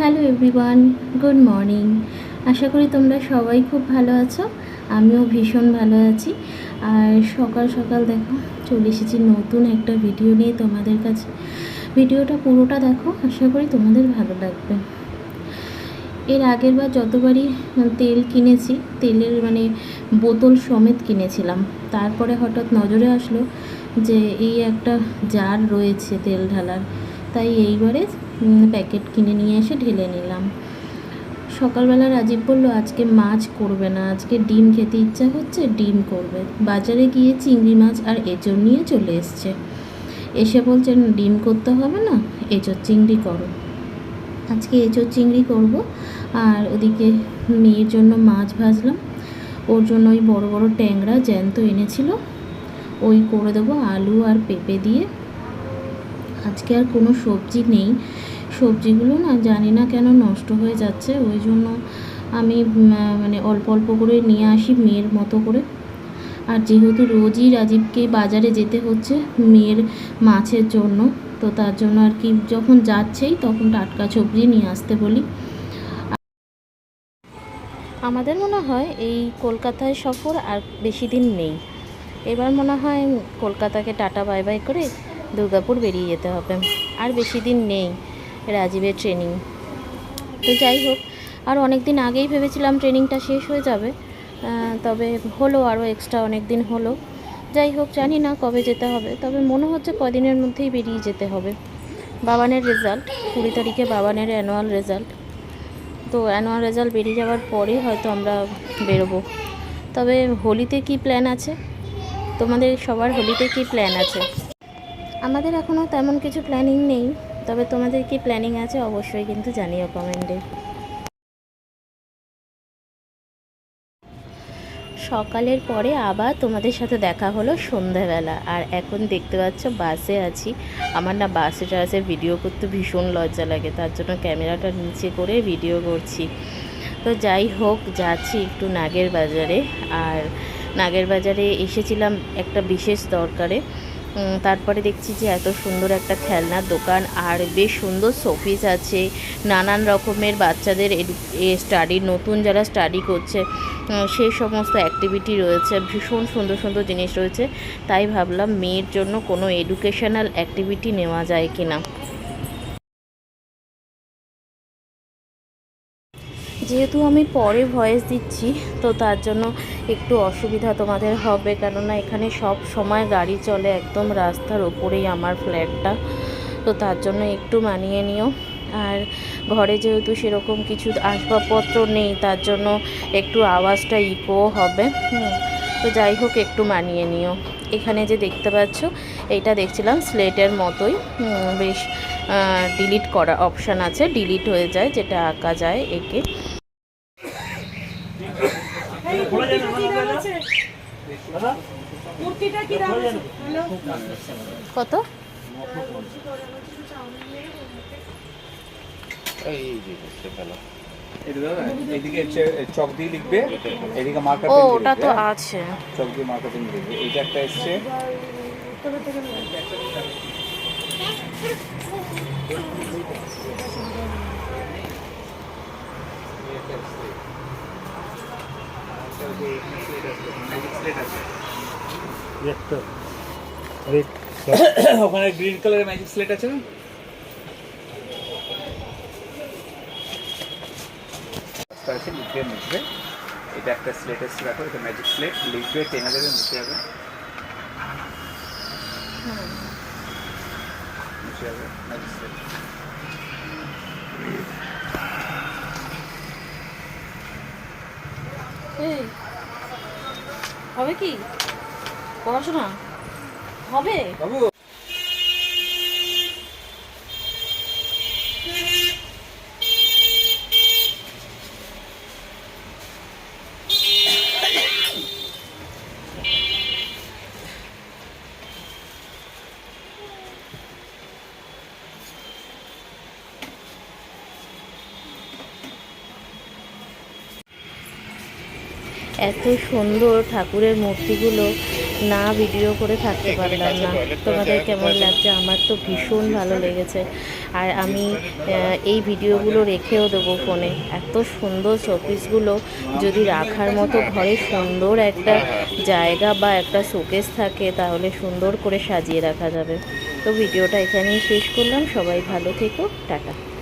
Hello everyone good morning আশা করি তোমরা সবাই খুব ভালো আছো। আমিও ভীষণ ভালো আছি। আর সকাল সকাল দেখো, চলে এসেছি নতুন একটা ভিডিও নিয়ে তোমাদের কাছে। ভিডিওটা পুরোটা দেখো, আশা করি তোমাদের ভালো লাগবে। এর আগের বার যতবারই তেল কিনেছি, তেলের মানে বোতল সমেত কিনেছিলাম। তারপরে হঠাৎ নজরে আসলো যে এই একটা জার রয়েছে তেল ঢালার। তাই এইবারে প্যাকেট কিনে নিয়ে এসে ঢেলে নিলাম। সকালবেলা রাজীব বলল, আজকে মাছ করবে না, আজকে ডিম খেতে ইচ্ছা হচ্ছে, ডিম করবে। বাজারে গিয়ে চিংড়ি মাছ আর এঁচড় নিয়ে চলে এসছে। এসে বলছেন ডিম করতে হবে না, এঁচড় চিংড়ি করো। আজকে এঁচড় চিংড়ি করব, আর ওদিকে মেয়ের জন্য মাছ ভাজলাম। ওর জন্য ওই বড় বড় ট্যাংরা জ্যান্ত এনেছিল। ওই করে দেবো আলু আর পেঁপে দিয়ে। আজকে আর কোনো সবজি নেই। সবজিগুলো না জানি না কেন নষ্ট হয়ে যাচ্ছে, ওই জন্য আমি মানে অল্প অল্প করে নিয়ে আসি মেয়ের মতো করে। আর যেহেতু রোজই রাজীবকে বাজারে যেতে হচ্ছে মেয়ের মাছের জন্য, তো তার জন্য আর কি যখন যাচ্ছেই তখন টাটকা সবজি নিয়ে আসতে বলি। আমাদের মনে হয় এই কলকাতায় সফর আর বেশি দিন নেই। এবার মনে হয় কলকাতাকে টাটা বাই বাই করে দুর্গাপুর বেরিয়ে যেতে হবে। আর বেশি দিন নেই রাজীবের ট্রেনিং তো যাই হোক, আর অনেক দিন আগেই ভেবেছিলাম ট্রেনিংটা শেষ হয়ে যাবে। তবে হলো আরও এক্সট্রা অনেক দিন হলো। যাই হোক, জানি না কবে যেতে হবে, তবে মনে হচ্ছে কদিনের মধ্যেই বেরিয়ে যেতে হবে। বাবানের রেজাল্ট কুড়ি তারিখে বাবানের অ্যানুয়াল রেজাল্ট তো অ্যানুয়াল রেজাল্ট বেরিয়ে যাওয়ার পরেই হয়তো আমরা বেরোবো। তবে হোলিতে কি প্ল্যান আছে? তোমাদের সবার হোলিতে কি প্ল্যান আছে? আমাদের এখনও তেমন কিছু প্ল্যানিং নেই, তবে তোমাদের কি প্ল্যানিং আছে অবশ্যই কিন্তু জানিও কমেন্টে সকালের পরে আবার তোমাদের সাথে দেখা হলো সন্ধ্যাবেলা আর এখন দেখতে পাচ্ছ বাসে আছি। আমার না বাসে টাসে ভিডিও করতে ভীষণ লজ্জা লাগে, তার জন্য ক্যামেরাটা নিচে করে ভিডিও করছি। তো যাই হোক, যাচ্ছি একটু নাগের বাজারে, আর নাগের বাজারে এসেছিলাম একটা বিশেষ দরকারে। তারপরে দেখছি যে এত সুন্দর একটা খেলনার দোকান আর বেশ সুন্দর শোপিস আছে। নানান রকমের বাচ্চাদের স্টাডি, নতুন যারা স্টাডি করছে সেই সমস্ত অ্যাক্টিভিটি রয়েছে, ভীষণ সুন্দর সুন্দর জিনিস রয়েছে। তাই ভাবলাম মেয়ের জন্য কোনো এডুকেশনাল অ্যাক্টিভিটি নেওয়া যায় কি যেহেতু আমি পরে ভয়েস দিচ্ছি, তো তার জন্য একটু অসুবিধা তোমাদের হবে। কেননা এখানে সব সময় গাড়ি চলে একদম রাস্তার ওপরেই আমার ফ্ল্যাটটা তো তার জন্য একটু মানিয়ে নিও। আর ঘরে যেহেতু সেরকম কিছু আসবাবপত্র নেই, তার জন্য একটু আওয়াজটা ইকো হবে। তো যাই হোক একটু মানিয়ে নিও। এখানে যে দেখতে পাচ্ছ এটা দেখছিলাম স্লেটের মতোই। বেশ ডিলিট করা অপশান আছে ডিলিট হয়ে যায় যেটা আঁকা যায় একে। মূর্তিটা কি দাম আছে? হ্যালো কত? এই যে বুঝতে পেলাম। হচ্ছে চক দিয়ে লিখবে এদিকে মার্কার ও ওটা তো আছে। চক দিয়ে মার্কার পেন লিখবে। এইটা একটা এসছে। ওখানে গ্রিন কালারের ম্যাজিক স্লেট আছে না? আছে লিখবে। মুখবে এটা একটা স্লেট এসছে দেখো এটা ম্যাজিক স্লেট লিখবে টেনে দেবে মুছে যাবে। মুছে যাবে ম্যাজিক স্লেট হবে কি? পড়াশোনা? হবে? বাবু! এত সুন্দর ঠাকুরের মূর্তিগুলো না ভিডিও করে থাকতে পারলাম না। তোমাদের কেমন লাগছে? আমার তো ভীষণ ভালো লেগেছে। আর আমি এই ভিডিওগুলো রেখেও দেবো ফোনে। এত সুন্দর শোপিসগুলো যদি রাখার মতো ঘরে সুন্দর একটা জায়গা বা একটা শোকেস থাকে তাহলে সুন্দর করে সাজিয়ে রাখা যাবে। তো ভিডিওটা এখানেই শেষ করলাম। সবাই ভালো থেকো। টাটা।